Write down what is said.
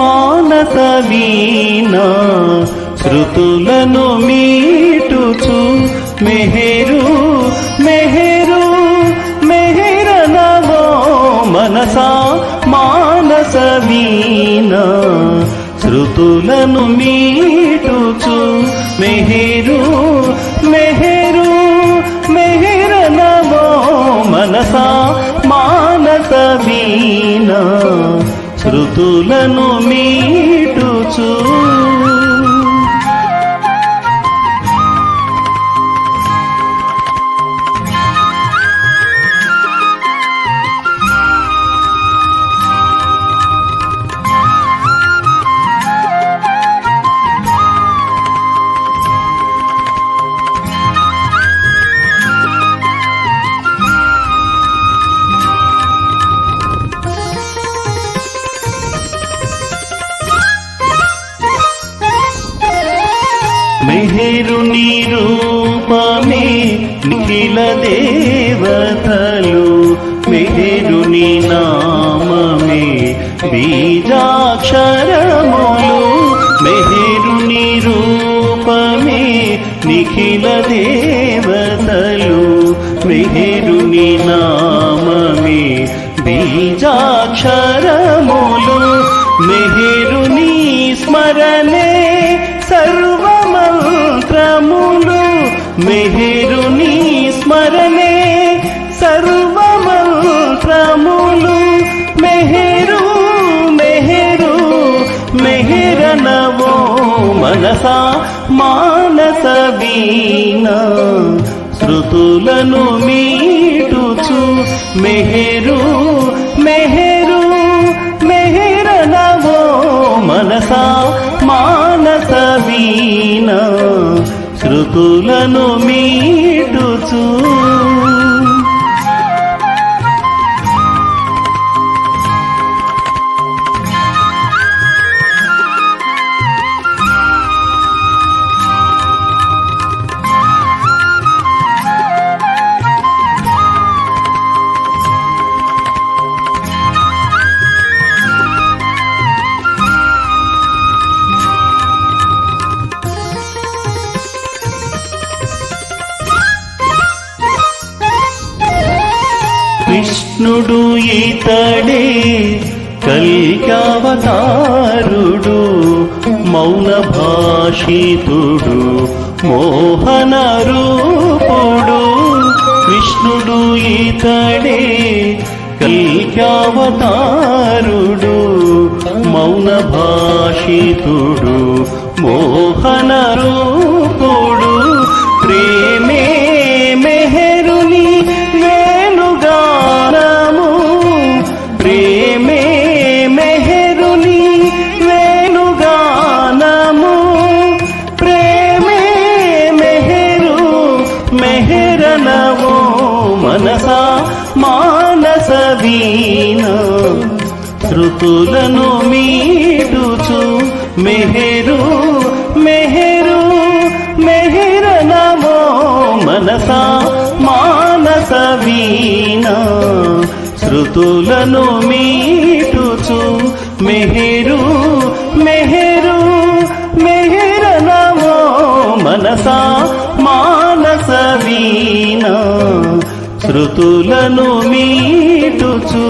మానస వీణ శృతులను మీటుచు. మెహరు మెహరు మెహరనవో మనసా మానస వీణ శృతులను మీటుచు. మెహరు మెహరు మెహరనవో మనసా మానస వీణ శృతులను మీటుచూ మెహరు మెహరుని రూపమే నిఖిల దేవతలు. మెహరు నీ నామమే బీజాక్షరములు. మెహరు మెహరుని రూపమే నిఖిల దేవతలు. మెహరు నీ నామమే బీజాక్షరములు. మెహరు నీ స్మరణే సర్వ మెహరుని స్మరణే సర్వమంత్రములు. మెహరు మెహరు మెహరనవో మనసా మానస వీణ. శృతులను మీటుచు మెహరు మెహ శృతులను మీటుచు. కృష్ణుడు ఈతడే కల్కావతారుడు మౌన భాషితుడు మోహన రూపుడు కృష్ణుడు ఈతడే కల్కావతారుడు మౌన భాషితుడు మోహన రూపుడు మెహరనవో మనసా మానస వీణ. శృతులను మీడుచు మెహరు మెహరు మెహర నవో మనసా మానస వీణ. శృతులను మీటుచు మెహరు మెహరు మెహర నవో మనసా శృతులను మీటుచూ.